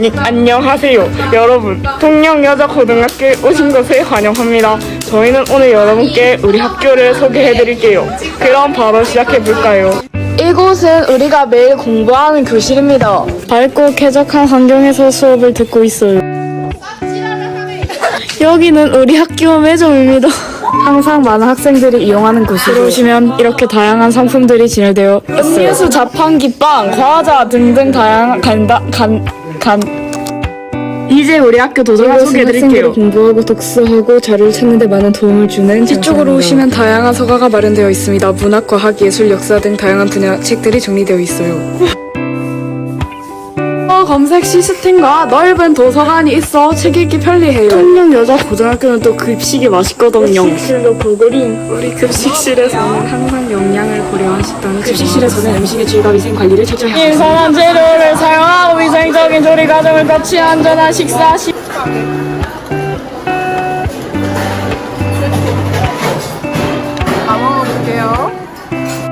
네, 안녕하세요. 여러분, 통영여자고등학교에 오신 것을 환영합니다. 저희는 오늘 여러분께 우리 학교를 소개해 드릴게요. 그럼 바로 시작해 볼까요? 이곳은 우리가 매일 공부하는 교실입니다. 밝고 쾌적한 환경에서 수업을 듣고 있어요. 여기는 우리 학교 매점입니다. 항상 많은 학생들이 이용하는 곳이고 들어오시면 이렇게 다양한 상품들이 진열되어 있어요. 음료수, 자판기, 빵, 과자 등등 다양한 간다 간 간. 이제 우리 학교 도서관 소개해드릴게요. 공부하고 독서하고 자료를 찾는 데 많은 도움을 주는 뒤쪽으로 오시면 다양한 서가가 마련되어 있습니다. 문학, 과학, 예술, 역사 등 다양한 분야 책들이 정리되어 있어요. 어, 검색 시스템과 넓은 도서관이 있어 책 읽기 편리해요. 통영 여자 고등학교는 또 급식이 맛있거든요. 급식실도 고구린. 우리 급식실에서는 항상 영양을 고려하시던 급식실에서는 음식의 질과 위생 관리를 철저히 하고 신선한 재료를 사용하고 위 조리 과정을 거치 안전한 식사. 시